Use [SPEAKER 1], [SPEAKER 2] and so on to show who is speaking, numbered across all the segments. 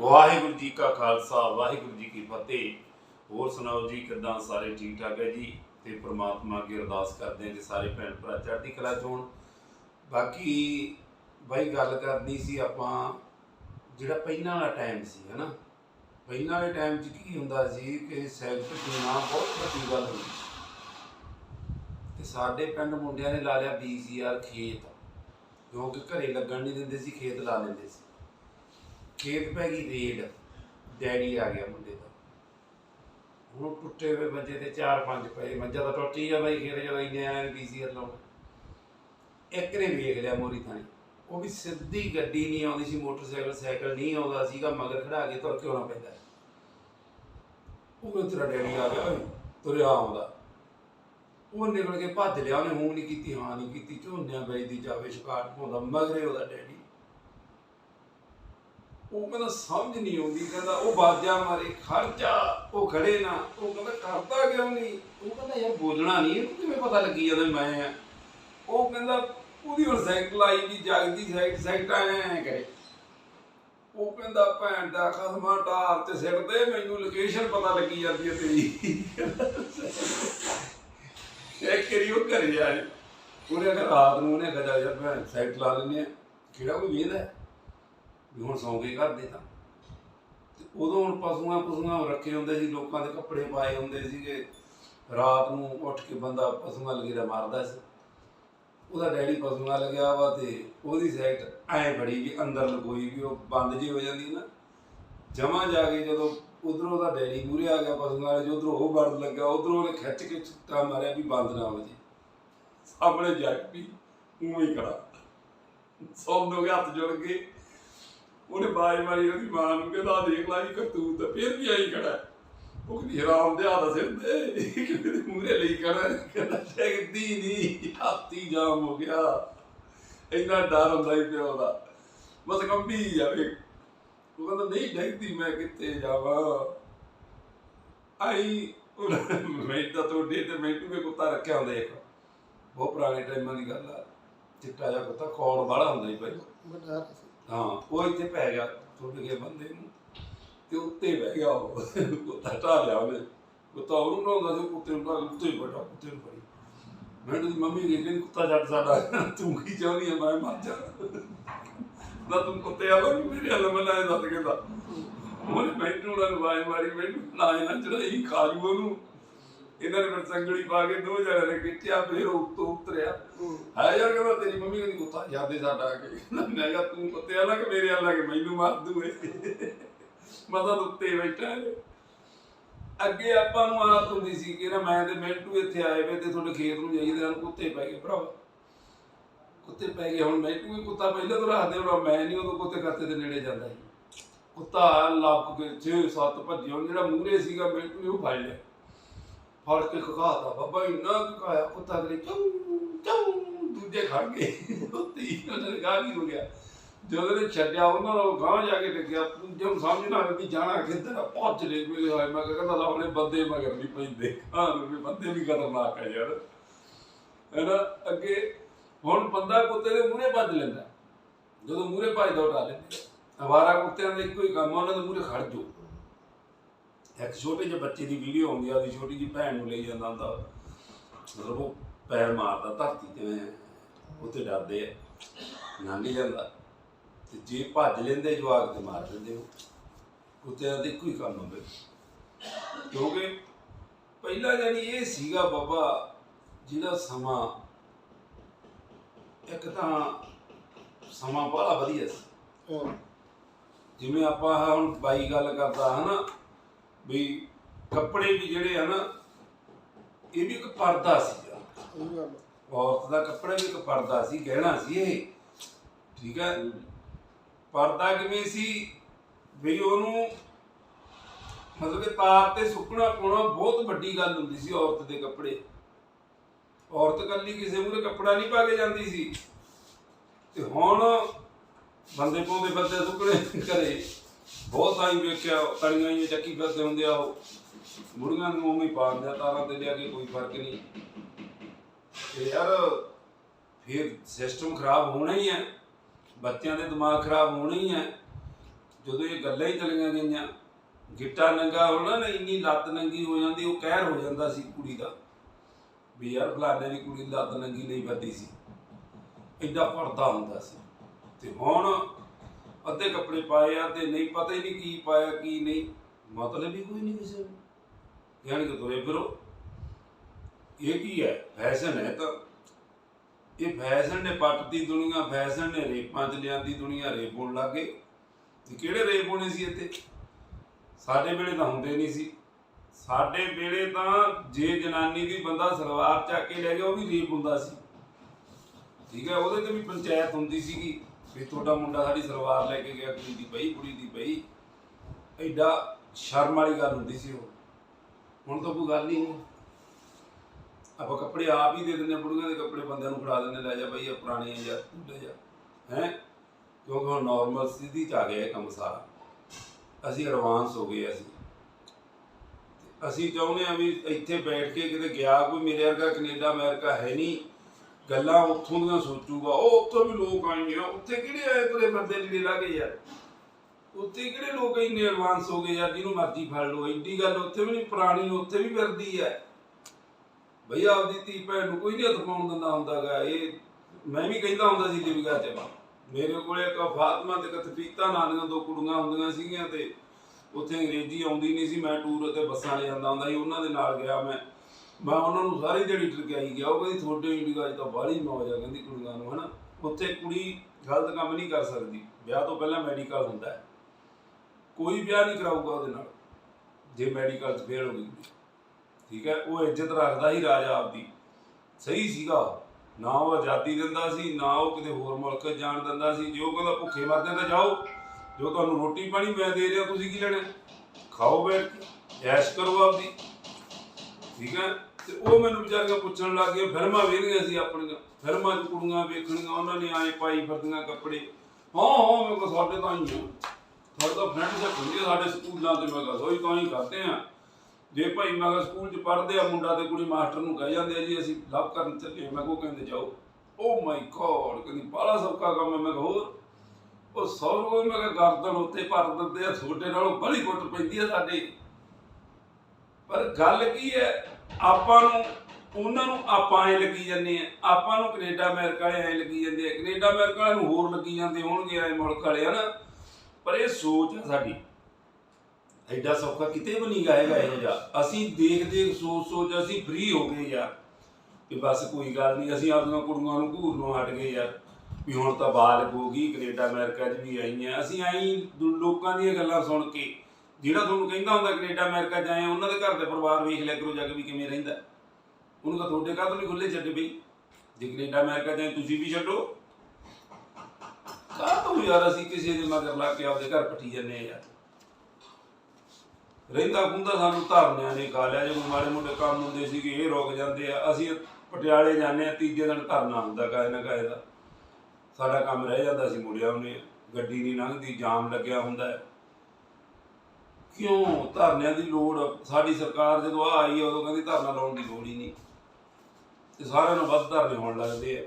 [SPEAKER 1] ਵਾਹਿਗੁਰੂ ਜੀ ਕਾ ਖਾਲਸਾ, ਵਾਹਿਗੁਰੂ ਜੀ ਕੀ ਫਤਿਹ। ਹੋਰ ਸੁਣਾਓ ਜੀ, ਕਿਦਾਂ ਸਾਰੇ ਠੀਕ ਠਾਕ ਹੈ ਜੀ? ਤੇ ਪ੍ਰਮਾਤਮਾ ਅੱਗੇ ਅਰਦਾਸ ਕਰਦੇ ਹਾਂ ਕਿ ਸਾਰੇ ਭੈਣ ਭਰਾ ਚੜ੍ਹਦੀ ਕਲਾ ਚ ਹੋਣ। ਬਾਕੀ ਬਾਈ ਗੱਲ ਕਰਨੀ ਸੀ ਆਪਾਂ, ਜਿਹੜਾ ਪਹਿਲਾਂ ਵਾਲਾ ਟਾਈਮ ਸੀ, ਹਨਾ? ਪਹਿਲਾਂ ਵਾਲੇ ਟਾਈਮ 'ਚ ਕੀ ਹੁੰਦਾ ਸੀ ਕਿ ਸੈਕਟ ਪੀਣਾ ਬਹੁਤ ਵੱਡੀ ਗੱਲ ਹੁੰਦੀ ਤੇ ਸਾਡੇ ਪਿੰਡ ਮੁੰਡਿਆਂ ਨੇ ਲਾ ਲਿਆ ਬੀਸੀਆਰ ਖੇਤ। ਕਿਉਂਕਿ ਘਰੇ ਲੱਗਣ ਨਹੀਂ ਦਿੰਦੇ ਸੀ, ਖੇਤ ਲਾ ਲੈਂਦੇ ਸੀ। ਖੇਤ ਪੈ ਗਈ ਰੇਡ। ਡੈਡੀ ਆ ਗਿਆ ਮੁੰਡੇ ਦਾ। ਹੁਣ ਟੁੱਟੇ ਹੋਏ ਮੰਜੇ ਤੇ ਚਾਰ ਪੰਜ ਪਏ। ਮੰਜਾ ਤਾਂ ਟੁੱਟ ਹੀ ਜਾਂਦਾ ਹੀ ਖੇਤ ਜਦੋਂ ਇੰਨੇ ਆਏ ਪੀਸੀਆਰ ਲਾਉਣ ਇੱਕ ਨੇ ਵੇਖ ਲਿਆ ਮੋਰੀ ਥਾਣੀ। ਉਹ ਵੀ ਸਿੱਧੀ ਗੱਡੀ ਨਹੀਂ ਆਉਂਦੀ ਸੀ, ਮੋਟਰਸਾਈਕਲ, ਸਾਈਕਲ ਨਹੀਂ ਆਉਂਦਾ ਸੀਗਾ, ਮਗਰ ਖੜਾ ਕੇ ਤੁਰ ਕੇ ਆਉਣਾ ਪੈਂਦਾ ਉਹ ਤੇਰਾ ਡੈਡੀ ਆ ਗਿਆ ਤੁਰਿਆ ਆਉਂਦਾ। ਉਹ ਨਿਕਲ ਕੇ ਭੱਜ ਲਿਆ, ਉਹਨੇ ਹੂੰ ਨਹੀਂ ਕੀਤੀ, ਹਾਂ ਨਹੀਂ ਕੀਤੀ, ਝੋਨਿਆਂ ਵੇਚਦੀ ਜਾਵੇ, ਸ਼ਿਕਾਰ ਪਾਉਂਦਾ ਮਗਰੇ ਉਹਦਾ ਡੈਡੀ। ਉਹ ਕਹਿੰਦਾ ਸਮਝ ਨਹੀਂ ਆਉਂਦੀ, ਕਹਿੰਦਾ ਉਹ ਬਾਜਾ ਮਾਰੇ, ਖਰਚਾ, ਉਹ ਖੜੇ ਨਾ, ਉਹ ਕਹਿੰਦਾ ਕਰਦਾ ਕਿਉਂ ਨਹੀਂ? ਉਹ ਕਹਿੰਦਾ ਯਾਰ ਬੋਲਣਾ ਨਹੀਂ, ਇਹਨੂੰ ਕਿਵੇਂ ਪਤਾ ਲੱਗੀ ਜਾਂਦਾ ਮੈਂ ਆ? ਉਹ ਕਹਿੰਦਾ ਉਹਦੀ ਹੁਣ ਸਾਈਕਲ ਆਈ ਵੀ ਜਗਦੀ ਸਾਈਡ ਸਾਈਡ ਐ ਕਰੇ। ਉਹ ਕਹਿੰਦਾ ਭੈਣ ਦਾ ਖਸਮਾ ਟਾਰ ਤੇ ਸਿੱਟਦੇ ਮੈਨੂੰ ਲੋਕੇਸ਼ਨ ਪਤਾ ਲੱਗੀ ਜਾਂਦੀ ਹੈ ਤੇਰੀ। ਇੱਕ ਕਰੀ ਉਹ ਘਰੇ ਜਾਏ ਉਹਨੇ ਰਾਤ ਨੂੰ ਉਹਨੇ ਕਹਾ ਯਾਰ ਭੈਣ ਸਾਈਡ ਲਾ ਲੈਨੇ ਆ। ਕਿਹੜਾ ਕੋਈ ਵੇਂਦਾ ਵੀ ਹੁਣ ਸੌਂ ਕੇ ਘਰ ਦੇ ਤਾਂ। ਤੇ ਉਦੋਂ ਹੁਣ ਪਸ਼ੂਆਂ ਪਸ਼ੂਆਂ ਰੱਖੇ ਹੁੰਦੇ ਸੀ, ਲੋਕਾਂ ਦੇ ਕੱਪੜੇ ਪਾਏ ਹੁੰਦੇ ਸੀਗੇ। ਰਾਤ ਨੂੰ ਉੱਠ ਕੇ ਬੰਦਾ ਪਸ਼ੂਆਂ ਲਗੇਰਾ ਮਾਰਦਾ ਸੀ। ਉਹਦਾ ਡੈਡੀ ਪਸ਼ੂਆਂ ਲਗਿਆ ਵਾ ਤੇ ਉਹਦੀ ਸਾਈਟ ਐ ਬੜੀ ਵੀ ਅੰਦਰ ਲਗੋਈ ਵੀ ਉਹ ਬੰਦ ਜੀ ਹੋ ਜਾਂਦੀ ਨਾ। ਜਮਾ ਜਾ ਕੇ ਜਦੋਂ ਉਧਰੋਂ ਉਹਦਾ ਡੈਡੀ ਮੂਰੇ ਆ ਗਿਆ ਪਸ਼ੂਆਂ ਵਾਲੇ ਜੋ ਉਧਰੋਂ ਉਹ ਵੜਨ ਲੱਗਾ ਉਧਰੋਂ ਉਹਨੇ ਖਿੱਚ ਕੇ ਛੁੱਟਾ ਮਾਰਿਆ ਵੀ ਬੰਦ ਨਾ ਹੋ ਜੇ ਸਾਹਮਣੇ ਜੱਟ ਵੀ ਉਵੇਂ ਹੀ ਖੜਾ। ਸੌਂ ਹੋ ਹੱਥ ਜੋੜ ਗਏ ਉਹਨੇ ਬਾਈ ਮਾਰੀ ਉਹਦੀ ਮਾਂ ਨੂੰ ਕਹਿੰਦਾ ਦੇਖ ਲਾ ਜੀ ਕਰਤੂਤ, ਫਿਰ ਵੀ ਆਈ ਖੜਾ ਉਹ ਕਹਿੰਦੀ, ਹਰਾਮ ਦੇ ਆਦਾ ਸਿਰ ਤੇ। ਕਿਤੇ ਮੂਰੇ ਲਈ ਖੜਾ ਕਹਿੰਦਾ ਸ਼ਕਤੀ ਨਹੀਂ ਹਾਥੀ ਜਾਮ ਹੋ ਗਿਆ। ਇੰਨਾ ਡਰ ਹੁੰਦਾ ਹੀ ਪਿਓ ਦਾ। ਬਸ ਕੰਬੀ ਜਾਵੇ ਉਹ ਕਹਿੰਦਾ, ਨਹੀਂ ਡੈਗਦੀ ਮੈਂ ਕਿੱਥੇ ਜਾਵਾਂ? ਆਈ ਮੈਂ ਤਾਂ ਤੁਹਾਡੇ ਤੇ ਮੈਂਟੂ ਕੇ ਕੁੱਤਾ ਰੱਖਿਆ ਹੁੰਦਾ, ਇੱਕ। ਬਹੁਤ ਪੁਰਾਣੇ ਟਾਈਮਾਂ ਦੀ ਗੱਲ ਆ। ਚਿੱਟਾ ਜਿਹਾ ਕੁੱਤਾ ਕੌੜ ਵਾਲਾ ਹੁੰਦਾ ਹੀ ਭਾਈ। ਹਾਂ, ਉਹ ਇੱਥੇ ਪੈ ਗਿਆ ਛੁੱਟ ਗਏ ਬੰਦੇ ਨੂੰ, ਤੇ ਉੱਤੇ ਬਹਿ ਗਿਆ ਉਹ। ਕੁੱਤਾ ਢਾ ਲਿਆ ਉਹਨੇ। ਕੁੱਤਾ ਉਹਨੂੰ ਨਾ ਸੀ, ਕੁੱਤੇ ਨੂੰ ਢਾ ਉੱਤੇ ਹੀ ਬੈਠਾ ਕੁੱਤੇ ਨੂੰ ਫੜੀ। ਮੈਂ ਦੀ ਮੰਮੀ ਗਈ ਕਹਿੰਦੀ, ਕੁੱਤਾ ਛੱਡ ਸਾਡਾ। ਤੂੰ ਕੀ ਚਾਹੁੰਦੀ ਆ? ਮੈਂ ਮਰ ਜਾ। ਨਾ ਤੂੰ ਕੁੱਤੇ ਆਲਾ ਕਿ ਮੇਰੇ ਆਲਾ ਮੈਂ ਦੱਸ ਕਹਿੰਦਾ ਉਹਨੇ ਮੈਨੂੰ ਨਾਲ ਵਾਏ ਮਾਰੀ, ਮੈਨੂੰ ਨਾ ਇਹਨਾਂ ਚੜਾਈ, ਖਾ ਜੂ ਉਹਨੂੰ। ਇਹਨਾਂ ਨੇ ਫਿਰ ਸੰਗਲੀ ਪਾ ਕੇ ਦੋ ਜਣੇ ਨੇ ਖਿੱਚਿਆ ਫਿਰ ਉਹ ਉੱਤੋਂ ਉਤਰਿਆ। ਹੈ। ਯਾਰ ਕਹਿੰਦਾ ਤੇਰੀ ਮੰਮੀ ਕਹਿੰਦੀ ਕੁੱਤਾ ਜਾਂਦੇ ਸਾਡਾ ਆ ਕੇ। ਮੈਂ ਕਿਹਾ ਤੂੰ ਕੁੱਤੇ ਆਲਾ ਕਿ ਮੇਰੇ ਆਲਾ ਕਿ ਮੈਨੂੰ ਮਾਰ ਦੂਏ। ਮਜ਼ਾ ਉੱਤੇ ਬੈਠਾ ਅੱਗੇ ਆਪਾਂ ਨੂੰ ਆਦਤ ਹੁੰਦੀ ਸੀ ਕਿ ਨਾ ਮੈਂ ਤੇ ਮੈਂਟੂ ਇੱਥੇ ਆਏ ਵੇ ਤੇ ਤੁਹਾਡੇ ਖੇਤ ਨੂੰ ਜਾਈਏ ਤੇ ਹਨ ਕੁੱਤੇ ਪੈ ਗਏ ਭਰਾਵਾ। ਕੁੱਤੇ ਪੈ ਗਏ ਹੁਣ ਮੈਂਟੂ ਵੀ ਕੁੱਤਾ ਪਹਿਲਾਂ ਤੋਂ ਰੱਖਦੇ ਹੁਣ ਮੈਂ ਨਹੀਂ ਉਦੋਂ ਕੁੱਤੇ ਕਰਤੇ ਦੇ ਨੇੜੇ ਜਾਂਦਾ ਸੀ। ਕੁੱਤਾ ਲੱਗ ਕੇ 6-7 ਭੱਜੇ ਹੁਣ ਜਿਹੜਾ ਮੂਹਰੇ ਸੀਗਾ ਮੈਂਟੂ ਨੇ ਉਹ ਫੜ ਲਿਆ। ਫੜ ਕੇ ਖਕਾਤਾ ਬਾਬਾ ਇੰਨਾ ਖਕਾਇਆ ਕੁੱਤਾ ਕਰੇ ਚੌਂ ਚੌਂ, ਦੂਜੇ ਖੜ ਗਏ। ਉੱਤੀ ਉਹਨਾਂ ਨੇ ਗਾਹ ਨਹੀਂ ਹੋ ਗਿਆ। ਜਦੋਂ ਨੇ ਛੱਡਿਆ, ਉਹਨਾਂ ਨੂੰ ਗਾਂ ਜਾ ਕੇ ਲੱਗਿਆ ਜਦ ਸਮਝ ਨਾ ਆਵੇ ਵੀ ਜਾਣਾ ਕਿੱਧਰ ਆ ਲੈ ਮੇਰੇ ਹਾਏ। ਮੈਂ ਕਿਹਾ ਕਹਿੰਦਾ, ਲਾਉਣੇ ਬੰਦੇ ਮਗਰ ਨਹੀਂ ਪੈਂਦੇ। ਹਾਂ, ਵੀ ਬੰਦੇ ਵੀ ਖਤਰਨਾਕ ਆ ਯਾਰ। ਹੈਨਾ ਅੱਗੇ ਹੁਣ ਬੰਦਾ ਕੁੱਤੇ ਦੇ ਮੂਹਰੇ ਭੱਜ ਲੈਂਦਾ। ਜਦੋਂ ਮੂਹਰੇ ਭੱਜਦਾ ਉਡਾ ਲੈਂਦੇ। ਅਵਾਰਾ ਕੁੱਤਿਆਂ ਦਾ ਇੱਕੋ ਹੀ ਕੰਮ ਆ, ਉਹਨਾਂ ਦੇ ਮੂਹਰੇ ਖੜ ਜਾਓ। ਇੱਕ ਛੋਟੇ ਜਿਹੇ ਬੱਚੇ ਦੀ ਵੀਡੀਓ ਆਉਂਦੀ ਆ ਉਹਦੀ ਛੋਟੀ ਜਿਹੀ ਭੈਣ ਨੂੰ ਲਈ ਜਾਂਦਾ ਹੁੰਦਾ। ਮਤਲਬ ਉਹ ਪੈਰ ਮਾਰਦਾ ਧਰਤੀ ਤੇ ਉੱਤੇ ਡਰਦੇ ਆ ਲੰਘ ਜਾਂਦਾ। ਤੇ ਜੇ ਭੱਜ ਲੈਂਦੇ ਜਵਾਕ ਤੇ ਮਾਰ ਦਿੰਦੇ ਉਹ। ਕੁੱਤਿਆਂ ਦਾ ਹੀ ਕੰਮ ਹੁੰਦੇ। ਕਿਉਂਕਿ ਪਹਿਲਾਂ ਜਾਨੀ ਇਹ ਸੀਗਾ ਬਾਬਾ ਜਿਹੜਾ ਸਮਾਂ ਇੱਕ ਤਾਂ ਸਮਾਂ ਬੜਾ ਵਧੀਆ ਸੀ। ਜਿਵੇਂ ਆਪਾਂ ਹੁਣ ਬਾਈ ਗੱਲ ਕਰਦਾ ਹਨਾ ਵੀ ਕੱਪੜੇ ਵੀ ਜਿਹੜੇ ਹਨਾ ਇਹ ਵੀ ਇੱਕ ਪਰਦਾ ਸੀਗਾ। ਔਰਤ ਦਾ ਕੱਪੜਾ ਵੀ ਇੱਕ ਪਰਦਾ ਸੀ ਗਹਿਣਾ ਸੀ ਇਹ। ਠੀਕ ਹੈ ਪਰਦਾ ਕਿਵੇਂ ਸੀ? ਵੀ ਉਹਨੂੰ ਮਤਲਬ ਕਿ ਤਾਰ ਤੇ ਸੁੱਕਣਾ ਪਾਉਣਾ ਬਹੁਤ ਵੱਡੀ ਗੱਲ ਹੁੰਦੀ ਸੀ ਔਰਤ ਦੇ ਕੱਪੜੇ। ਔਰਤ ਕੱਲੀ ਕਿਸੇ ਮੂਰੇ ਕੱਪੜਾ ਨਹੀਂ ਪਾ ਕੇ ਜਾਂਦੀ ਸੀ। ਤੇ ਹੁਣ ਬੰਦੇ ਪਾਉਂਦੇ ਬੰਦੇ ਸੁੱਕਣੇ ਘਰੇ। ਬਹੁਤ ਆਈ ਵੇਖਿਆ ਤਲੀਆਂ ਹੀ ਚੱਕੀ ਫਿਰਦੇ ਹੁੰਦੇ ਆ, ਉਹ ਬੁੜੀਆਂ ਨੂੰ ਉਵੇਂ ਹੀ ਪਾ ਆ, ਤਾਰਾਂ ਤੇ ਲਿਆ ਕੇ ਕੋਈ ਫ਼ਰਕ ਨਹੀਂ। ਤੇ ਯਾਰ, ਫਿਰ ਸਿਸਟਮ ਖਰਾਬ ਹੋਣਾ ਹੀ ਹੈ ਬੱਚਿਆਂ ਦੇ ਦਿਮਾਗ ਖਰਾਬ ਹੋਣੇ ਹੀ ਹੈ ਜਦੋਂ ਇਹ ਗੱਲਾਂ ਹੀ ਚਲੀਆਂ ਗਈਆਂ, ਗਿੱਟਾ ਨੰਗਾ ਹੋਣਾ ਨਾ, ਇੰਨੀ ਲੱਤ ਨੰਗੀ ਹੋ ਜਾਂਦੀ, ਉਹ ਕਹਿਰ ਹੋ ਜਾਂਦਾ ਸੀ ਕੁੜੀ ਦਾ, ਵੀ ਯਾਰ ਫਲਾਣੇ ਦੀ ਕੁੜੀ ਲੱਤ ਨੰਗੀ ਨਹੀਂ ਵੱਧੀ ਸੀ। ਐਡਾ ਪਰਦਾ ਹੁੰਦਾ ਸੀ। ਤੇ ਹੁਣ ਅੱਧੇ ਕੱਪੜੇ ਪਾਏ ਆ ਤੇ ਨਹੀਂ ਪਤਾ ਹੀ ਨਹੀਂ ਕੀ ਪਾਇਆ, ਕੀ ਨਹੀਂ। ਮਤਲਬ ਹੀ ਕੋਈ ਨਹੀਂ ਕਿਸੇ ਨੂੰ। ਯਾਨੀ ਕਿ ਤੁਰੇ ਫਿਰੋ। ਇਹ ਕੀ ਹੈ? ਫੈਸ਼ਨ ਹੈ ਤਾਂ। ਇਹ ਫੈਸ਼ਨ ਨੇ ਪੱਟਦੀ ਦੁਨੀਆ, ਫੈਸ਼ਨ ਨੇ ਰੇਪਾਂ ਚ ਲਿਆਂਦੀ ਦੁਨੀਆ, ਰੇਪ ਹੋਣ ਲੱਗੇ ਤੇ ਕਿਹੜੇ ਰੇਪ ਹੋਣੇ ਸੀ ਇੱਥੇ? ਸਾਡੇ ਵੇਲੇ ਤਾਂ ਹੁੰਦੇ ਨਹੀਂ ਸੀ। ਸਾਡੇ ਵੇਲੇ ਤਾਂ ਜੇ ਜਨਾਨੀ ਦੀ ਬੰਦਾ ਸਲਵਾਰ ਚੱਕ ਕੇ ਲੈ ਗਿਆ, ਉਹ ਵੀ ਰੇਪ ਹੁੰਦਾ ਸੀ। ਠੀਕ ਹੈ, ਉਹਦੇ ਤੇ ਵੀ ਪੰਚਾਇਤ ਹੁੰਦੀ ਸੀਗੀ। ਵੀ ਤੁਹਾਡਾ ਮੁੰਡਾ ਸਾਡੀ ਸਲਵਾਰ ਲੈ ਕੇ ਗਿਆ ਕੁੜੀ ਦੀ ਪਈ ਕੁੜੀ ਦੀ ਪਈ ਐਡਾ ਸ਼ਰਮ ਵਾਲੀ ਗੱਲ ਹੁੰਦੀ ਸੀ ਉਹ। ਹੁਣ ਤਾਂ ਕੋਈ ਗੱਲ ਹੀ ਨਹੀਂ। ਆਪਾਂ ਕੱਪੜੇ ਆਪ ਹੀ ਦੇ ਦਿੰਦੇ ਬੁੜੀਆਂ ਦੇ ਕੱਪੜੇ ਬੰਦਿਆਂ ਨੂੰ ਫੜਾ ਦਿੰਦੇ ਲੈ ਜਾ ਬਈ, ਇਹ ਪੁਰਾਣੇ ਆ ਜਾਂ ਤੂੰ ਲੈ ਜਾ। ਹੈ? ਕਿਉਂਕਿ ਹੁਣ ਨਾਰਮਲ ਸਥਿਤੀ ਚ ਆ ਗਿਆ ਕੰਮ ਸਾਰਾ। ਅਸੀਂ ਐਡਵਾਂਸ ਹੋ ਗਏ ਅਸੀਂ। ਅਸੀਂ ਚਾਹੁੰਦੇ ਆ ਵੀ ਇੱਥੇ ਬੈਠ ਕੇ ਕਿਤੇ ਗਿਆ ਕੋਈ ਮੇਰੇ ਵਰਗਾ ਕੈਨੇਡਾ, ਅਮਰੀਕਾ ਹੈ ਨਹੀਂ। ਗੱਲਾਂ ਉੱਥੋਂ ਦੀਆਂ ਸੋਚੂਗਾ, ਉਹ ਉੱਥੋਂ ਵੀ ਲੋਕ ਆਏਂਗੇ ਉੱਥੇ ਕਿਹੜੇ ਆਏ ਤੁਰੇ ਫਿਰਦੇ ਲੀੜੇ ਲਾ ਕੇ ਯਾਰ? ਉੱਥੇ ਕਿਹੜੇ ਲੋਕ ਇੰਨੇ ਐਡਵਾਂਸ ਹੋ ਗਏ ਯਾਰ, ਜਿਹਨੂੰ ਮਰਜ਼ੀ ਫੜ ਲਓ ਐਡੀ ਗੱਲ ਉੱਥੇ ਵੀ ਨਹੀਂ, ਪੁਰਾਣੀ ਉੱਥੇ ਵੀ ਫਿਰਦੀ ਹੈ। ਭਈ ਆਪਦੀ ਧੀ ਭੈਣ ਨੂੰ ਕੋਈ ਨਹੀਂ ਹੱਥ ਪਾਉਣ ਦਿੰਦਾ ਹੁੰਦਾਗਾ ਇਹ ਮੈਂ ਵੀ ਕਹਿੰਦਾ ਹੁੰਦਾ ਸੀ ਲਿਵਗਾ ਚ ਮੇਰੇ ਕੋਲੇ ਇੱਕ ਫਾਤਮਾ ਤੇ ਇੱਕ ਨਾਨੀਆਂ, ਦੋ ਕੁੜੀਆਂ ਹੁੰਦੀਆਂ ਸੀਗੀਆਂ ਤੇ ਉੱਥੇ ਅੰਗਰੇਜ਼ੀ ਆਉਂਦੀ ਨਹੀਂ ਸੀ, ਮੈਂ ਟੂਰ ਤੇ ਬੱਸਾਂ ਲੈ ਜਾਂਦਾ ਹੁੰਦਾ ਸੀ, ਉਹਨਾਂ ਦੇ ਨਾਲ ਗਿਆ ਮੈਂ। ਮੈਂ ਉਹਨਾਂ ਨੂੰ ਸਾਰੀ ਦਿਹਾੜੀ ਟਰਕਾਈ ਗਿਆ, ਉਹ ਕਹਿੰਦੀ ਤੁਹਾਡੇ ਇੰਡੀਆ 'ਚ ਤਾਂ ਬਾਹਲੀ ਮੌਜ ਆ, ਕਹਿੰਦੀ ਕੁੜੀਆਂ ਨੂੰ, ਹਨਾ? ਉੱਥੇ ਕੁੜੀ ਗਲਤ ਕੰਮ ਨਹੀਂ ਕਰ ਸਕਦੀ, ਵਿਆਹ ਤੋਂ ਪਹਿਲਾਂ ਮੈਡੀਕਲ ਹੁੰਦਾ ਹੈ। ਕੋਈ ਵਿਆਹ ਨਹੀਂ ਕਰਾਊਗਾ ਉਹਦੇ ਨਾਲ, ਜੇ ਮੈਡੀਕਲ 'ਚ ਫੇਲ ਹੋ ਗਈ ਠੀਕ ਹੈ? ਉਹ ਇੱਜ਼ਤ ਰੱਖਦਾ ਹੀ ਰਾਜਾ ਆਪਦੀ। ਸਹੀ ਸੀਗਾ ਨਾ ਉਹ ਆਜ਼ਾਦੀ ਦਿੰਦਾ ਸੀ, ਨਾ ਉਹ ਕਿਤੇ ਹੋਰ ਮੁਲਕ ਜਾਣ ਦਿੰਦਾ ਸੀ। ਜੇ ਉਹ ਕਹਿੰਦਾ ਭੁੱਖੇ ਮਰਦੇ ਤਾਂ ਜਾਓ। ਜੋ ਤੁਹਾਨੂੰ ਰੋਟੀ ਪਾਣੀ ਮੈਂ ਦੇ ਰਿਹਾ, ਤੁਸੀਂ ਕੀ ਲੈਣਾ? ਖਾਓ ਬੈਠ ਕੇ, ਐਸ਼ ਕਰੋ ਆਪਦੀ। ਠੀਕ ਹੈ? ਤੇ ਉਹ ਮੈਨੂੰ ਵਿਚਾਰੀਆਂ ਪੁੱਛਣ ਲੱਗ ਗਏ ਫਿਲਮਾਂ ਵੇਖਦੀਆਂ ਸੀ ਆਪਣੀਆਂ, ਫਿਲਮਾਂ 'ਚ ਕੁੜੀਆਂ ਵੇਖਣੀਆਂ, ਉਹਨਾਂ ਨੇ ਆਏ ਪਾਈ ਫਿਰਦੀਆਂ ਕੱਪੜੇ। ਹਾਂ ਹਾਂ, ਮੈਂ ਕਿਹਾ ਸਾਡੇ ਤਾਂ ਹੀ ਆ। ਸਾਡੇ ਤਾਂ ਫਰੈਂਡਸ ਹੁੰਦੀ ਆ ਸਾਡੇ ਸਕੂਲਾਂ ਤੇ, ਮੈਂ ਕਿਹਾ ਸੋਈ ਤਾਂ ਹੀ ਕਰਦੇ ਆ। ਜੇ ਭਾਈ, ਮੈਂ ਕਿਹਾ ਸਕੂਲ 'ਚ ਪੜ੍ਹਦੇ ਆ, ਮੁੰਡਾ ਤੇ ਕੁੜੀ ਮਾਸਟਰ ਨੂੰ ਕਹਿ ਜਾਂਦੇ ਆ ਜੀ, ਅਸੀਂ ਲਵ ਕਰਨ ਚੱਲੇ ਮੈਂ ਕੋ ਕਹਿੰਦੇ ਜਾਓ। ਓ ਮਾਈ ਗੋਡ ਕਹਿੰਦੀ ਬਾਲਾ ਸੌਖਾ ਕੰਮ ਹੈ ਮੈਂ ਹੋਰ? ਉਹ ਸੌ ਮੈਂ ਕਿਹਾ ਗਰਦਨ ਉੱਤੇ ਭਰ ਦਿੰਦੇ ਆ ਛੋਟੇ ਨਾਲੋਂ ਬੜੀ ਗੁੱਟ ਪੈਂਦੀ ਆ ਸਾਡੇ। ਪਰ ਗੱਲ ਕੀ ਹੈ? ਆਪਾਂ ਨੂੰ, ਉਹਨਾਂ ਨੂੰ ਆਪਾਂ ਐ ਲੱਗੀ ਜਾਂਦੇ ਆ। ਆਪਾਂ ਨੂੰ ਕੈਨੇਡਾ, ਅਮਰੀਕਾ ਵਾਲੇ ਐ ਲੱਗੀ ਜਾਂਦੇ ਆ। ਕੈਨੇਡਾ, ਅਮਰੀਕਾ ਵਾਲਿਆਂ ਨੂੰ ਹੋਰ ਲੱਗੀ ਜਾਂਦੇ ਹੋਣਗੇ ਐ ਮੁਲਕ ਵਾਲੇ, ਹਨਾ? ਪਰ ਇਹ ਸੋਚ ਆ ਸਾਡੀ। ਐਡਾ ਸੌਖਾ ਕਿਤੇ ਵੀ ਨਹੀਂ ਗਾਏਗਾ ਇਹੋ ਜਿਹਾ। ਅਸੀਂ ਦੇਖ ਦੇਖ ਸੋਚ ਸੋਚ ਅਸੀਂ ਫ੍ਰੀ ਹੋ ਗਏ ਯਾਰ। ਕਿ ਬਸ ਕੋਈ ਗੱਲ ਨਹੀਂ, ਅਸੀਂ ਆਪਣੀਆਂ ਕੁੜੀਆਂ ਨੂੰ ਘੂਰਨੋਂ ਹਟ ਗਏ ਯਾਰ। ਵੀ ਹੁਣ ਤਾਂ ਬਾਲਗ ਹੋ ਗਈ, ਕੈਨੇਡਾ, ਅਮਰੀਕਾ 'ਚ ਵੀ ਆਈਆਂ। ਅਸੀਂ ਆਈ ਦੁ- ਲੋਕਾਂ ਦੀਆਂ ਗੱਲਾਂ ਸੁਣ ਕੇ ਜਿਹੜਾ ਤੁਹਾਨੂੰ ਕਹਿੰਦਾ ਹੁੰਦਾ ਕੈਨੇਡਾ, ਅਮਰੀਕਾ 'ਚ ਆਏ ਉਹਨਾਂ ਦੇ ਘਰ ਦੇ ਪਰਿਵਾਰ ਵੇਖ ਲਿਆ ਕਰੋ ਜਾ ਕੇ ਵੀ ਕਿਵੇਂ ਰਹਿੰਦਾ। ਉਹਨੂੰ ਕਹ ਤੁਹਾਡੇ ਘਰ ਤੋਂ ਨਹੀਂ ਖੁੱਲੇ ਛੱਡੇ ਬਈ। ਜੇ ਕੈਨੇਡਾ, ਅਮਰੀਕਾ 'ਚ ਤੁਸੀਂ ਵੀ ਛੱਡੋ। ਕਾਹ ਤੋਂ ਯਾਰ ਅਸੀਂ ਕਿਸੇ ਦੇ ਮਗਰ ਲਾ ਕੇ ਆਪਦੇ ਘਰ ਪੱਟੀ ਜੰਨੇ ਯਾਰ। ਰਹਿੰਦਾ ਖੁੰਦਾ ਸਾਨੂੰ ਧਰਨਿਆਂ ਨੇ ਖਾ ਲਿਆ, ਜਦੋਂ ਮਾੜੇ ਮੋਟੇ ਕੰਮ ਹੁੰਦੇ ਸੀਗੇ ਇਹ ਰੁਕ ਜਾਂਦੇ ਆ। ਅਸੀਂ ਪਟਿਆਲੇ ਜਾਂਦੇ ਆ ਤੀਜੇ ਦਿਨ ਧਰਨਾ ਹੁੰਦਾ ਕਾਇ ਨਾ ਕਾਇ ਦਾ। ਸਾਡਾ ਕੰਮ ਰਹਿ ਜਾਂਦਾ ਸੀ ਮੁੜਿਆ ਉਹਨੇ ਗੱਡੀ ਨਹੀਂ ਲੰਘਦੀ, ਜਾਮ ਲੱਗਿਆ ਹੁੰਦਾ ਹੈ। ਕਿਉਂ ਧਰਨਿਆਂ ਦੀ ਲੋੜ? ਸਾਡੀ ਸਰਕਾਰ ਜਦੋਂ ਆ ਆਈ ਆ, ਉਦੋਂ ਕਹਿੰਦੀ ਧਰਨਾ ਲਾਉਣ ਦੀ ਲੋੜ ਹੀ ਨਹੀਂ। ਤੇ ਸਾਰਿਆਂ ਨੂੰ ਵੱਧ ਧਰਨੇ ਹੋਣ ਲੱਗਦੇ ਆ।